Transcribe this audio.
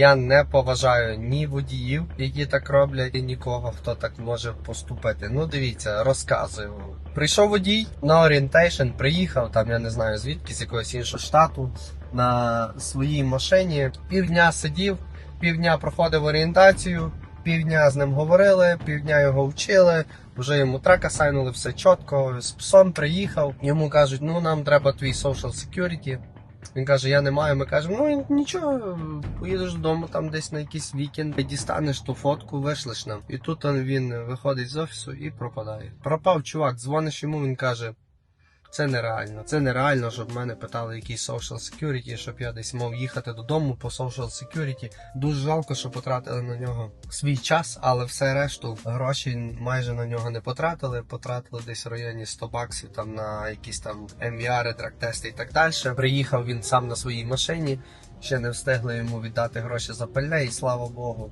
Я не поважаю ні водіїв, які так роблять, і нікого, хто так може поступити. Ну, дивіться, розказую. Прийшов водій на орієнтейшн, приїхав там, я не знаю звідки, з якогось іншого штату, на своїй машині. Півдня сидів, півдня проходив орієнтацію, півдня з ним говорили, півдня його вчили. Вже йому трека сайнули, все чітко. З псом приїхав. Йому кажуть, ну нам треба твій social security. Він каже, я не маю. Ми кажемо, ну нічого, поїдеш додому там десь на якийсь вікенд, дістанеш ту фотку, вишлеш нам. І тут він виходить з офісу і пропадає. Пропав чувак, дзвониш йому, він каже. Це нереально. Це нереально, щоб мене питали якийсь social security, щоб я десь мав їхати додому по social security. Дуже жалко, що потратили на нього свій час, але все решту гроші майже на нього не потратили. Потратили десь в районі 100 баксів там на якісь там MVR, трактести і так далі. Приїхав він сам на своїй машині. Ще не встигли йому віддати гроші за пальне, і слава Богу.